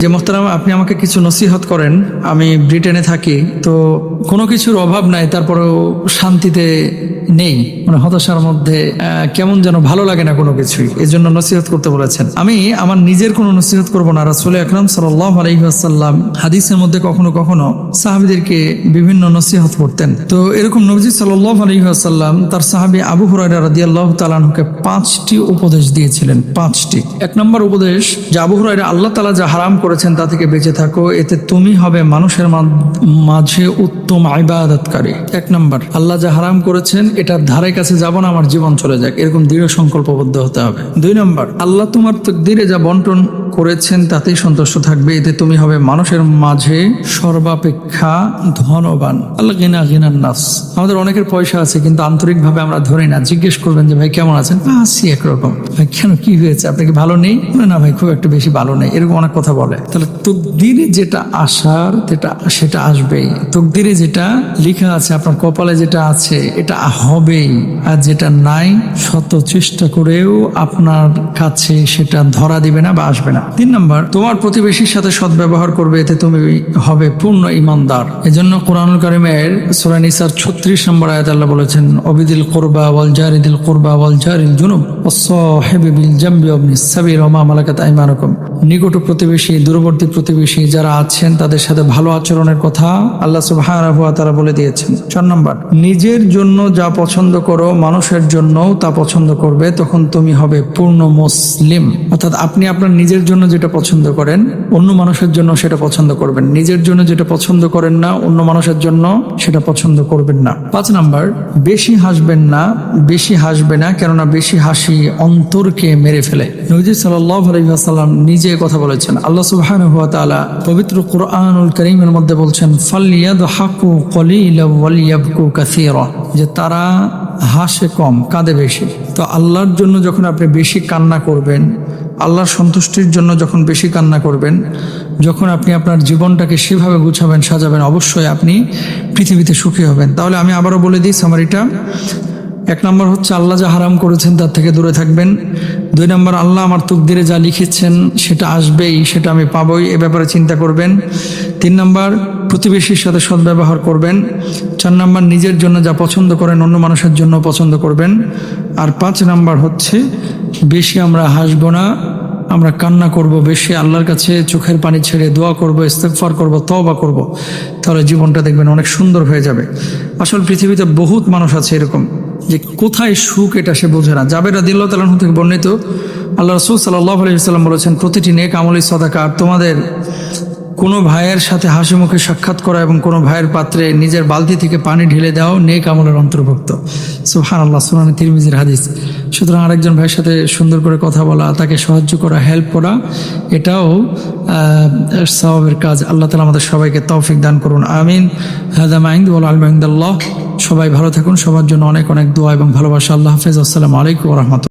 যে মোহতারাম, আপনি আমাকে কিছু নসিহত করেন। আমি ব্রিটেনে থাকি, তো কোনো কিছুর অভাব নাই, তারপরেও শান্তিতে নেই। মানে হতাশার মধ্যে কেমন যেন ভালো লাগে না কোনো কিছুই। এই জন্য নসিহত করতে বলেছেন। আমি আমার নিজের কোনো নসিহত করব না। রাসুল আকরাম সাল্লাহ আলহিহাসাল্লাম হাদিসের মধ্যে কখনো কখনো সাহাবিদেরকে বিভিন্ন নসিহত করতেন। তো এরকম নবজি সাল্লাহ আলহিহাসাল্লাম তার সাহাবি আবু হুরাইরা রাদিয়াল্লাহ তালানহুকে পাঁচটি উপদেশ দিয়েছিলেন। পাঁচটি। এক নম্বর উপদেশ, যে আবু হুরাইরা আল্লাহ তালা যা হারাম করেছেন তা থেকে বেঁচে থাকো, এতে তুমি হবে মানুষের মাঝে উত্তম ইবাদতকারী। এক নম্বর, আল্লাহ যা হারাম করেছেন এটার ধারে কাছে যাব না, আমার জীবন চলে যাক। এরকম দৃঢ় সংকল্পবদ্ধ হতে হবে। দুই নম্বর, আল্লাহ তোমার তকদিরে যা বন্টন করেছেন, তাতেই সন্তুষ্ট থাকবে। এতে তুমি হবে মানুষের মাঝে সর্বাপেক্ষা ধনবান। আল্লাহ গিনা গিনার নাস আমাদের অনেকের পয়সা আছে, কিন্তু আন্তরিকভাবে আমরা ধরি না। জিজ্ঞেস করবেন যে, ভাই, কেমন আছেন? আছি একরকম। ভাই, কেন, কি হয়েছে? আপনাকে ভালো নেই? না ভাই, খুব একটু বেশি ভালো নেই। এরকম অনেক কথা বলে। তাহলে তকদিরে যেটা আসার, যেটা, সেটা আসবেই। তকদিরে যেটা লেখা আছে, আপনার কপালে যেটা আছে, এটা হবেই। আর যেটা নাই, শত চেষ্টা করেও আপনার কাছে সেটা ধরা দিবে না বা আসবে না। তিন নম্বর, তোমার প্রতিবেশীর সাথে সদ্ব্যবহার করবে, এতে তুমি হবে পূর্ণ ইমানদার। এজন্য কোরআনুল কারিমের সূরা নিসার ছত্রিশ নম্বর আয়াত আল্লাহ বলেছেন, অবিদিল কোরবা ওয়াল জারিদিল কোরবা ওয়াল জারিল জুনুব ওয়াসসাহিবি বিল জামবি ওয়াবনি সাবির ওয়া মা মালাকাত আইমানুকুম। নিকট প্রতিবেশী, দূরবর্তী প্রতিবেশী যারা আছেন, তাদের সাথে ভালো আচরণের কথা আল্লাহ সুবহানাহু বলে দিয়েছেন। চার নম্বর, নিজের জন্য যা পছন্দ করো, মানুষের জন্যও তা পছন্দ করবে, তখন তুমি হবে পূর্ণ মুসলিম। অর্থাৎ আপনি আপনার নিজের জন্য যেটা পছন্দ করেন, অন্য মানুষের জন্য সেটা পছন্দ করবেন। নিজের জন্য যেটা পছন্দ করেন না, অন্য মানুষের জন্য সেটা পছন্দ করবেন না। পাঁচ নাম্বার, বেশি হাসবেন না, বেশি হাসবে না, কেননা বেশি হাসি অন্তরকে মেরে ফেলে। নজির ওয়াসাল্লাম নিজে কথা বলেছেন। আল্লাহ তাআলা পবিত্র কোরআনুল কারীমের মধ্যে বলছেন, ফালইয়াদহাকু কলিলা ওয়ালিয়াবকু কাসীরা। যে তারা হাসে কম, কাঁদে বেশি। তো আল্লাহর জন্য যখন আপনি বেশি কান্না করবেন, আল্লাহর সন্তুষ্টির জন্য যখন বেশি কান্না করবেন, যখন আপনি আপনার জীবনটাকে সেভাবে গুছাবেন, সাজাবেন, অবশ্যই আপনি পৃথিবীতে সুখী হবেন। তাহলে আমি আবারও বলে দিই সামারিটা এক নম্বর হচ্ছে, আল্লাহ যা হারাম করেছেন তার থেকে দূরে থাকবেন। দুই নম্বর, আল্লাহ আমার তুকদিরে যা লিখেছেন, সেটা আসবেই, সেটা আমি পাবই, এ ব্যাপারে চিন্তা করবেন। তিন নম্বর প্রতিবেশীর সাথে সদ্ব্যবহার করবেন। চার নম্বর, নিজের জন্য যা পছন্দ করেন অন্য মানুষের জন্য পছন্দ করবেন। আর পাঁচ নাম্বার হচ্ছে, বেশি আমরা হাসবো না, আমরা কান্না করব বেশি, আল্লাহর কাছে চোখের পানি ছেড়ে দোয়া করব, ইস্তেগফার করব তবা করব, তাহলে জীবনটা দেখবেন অনেক সুন্দর হয়ে যাবে। আসল পৃথিবীতে বহুত মানুষ আছে এরকম, যে কোথায় সুখ এটা সে বোঝে না। জাবের আদিল্লাহ তালাহ থেকে বর্ণিত, আল্লাহ রসুল সাল্লাহ আলহিসাল্লাম বলেছেন, প্রতিটি নেক আমলি সদাকা, আর তোমাদের কোনো ভাইয়ের সাথে হাসি মুখে সাক্ষাৎ করা এবং কোনো ভাইয়ের পাত্রে নিজের বালতি থেকে পানি ঢেলে দেওয়াও নেক আমলের অন্তর্ভুক্ত। সুহান আল্লাহ সুহানি তিরমিজির হাদিস। সুতরাং আরেকজন ভাইয়ের সাথে সুন্দর করে কথা বলা, তাকে সাহায্য করা হেল্প করা, এটাও সবাবের কাজ। আল্লাহ তালা আমাদের সবাইকে তৌফিক দান করুন। আমিন। হাদাম আইন্দ ওয়াল আলমাইন্দাল্লাহ সবাই ভালো থাকুন। সবার জন্য অনেক অনেক দোয়া এবং ভালোবাসা। আল্লাহ হাফেজ। আসসালামু আলাইকুম রহমতুল্লাহ।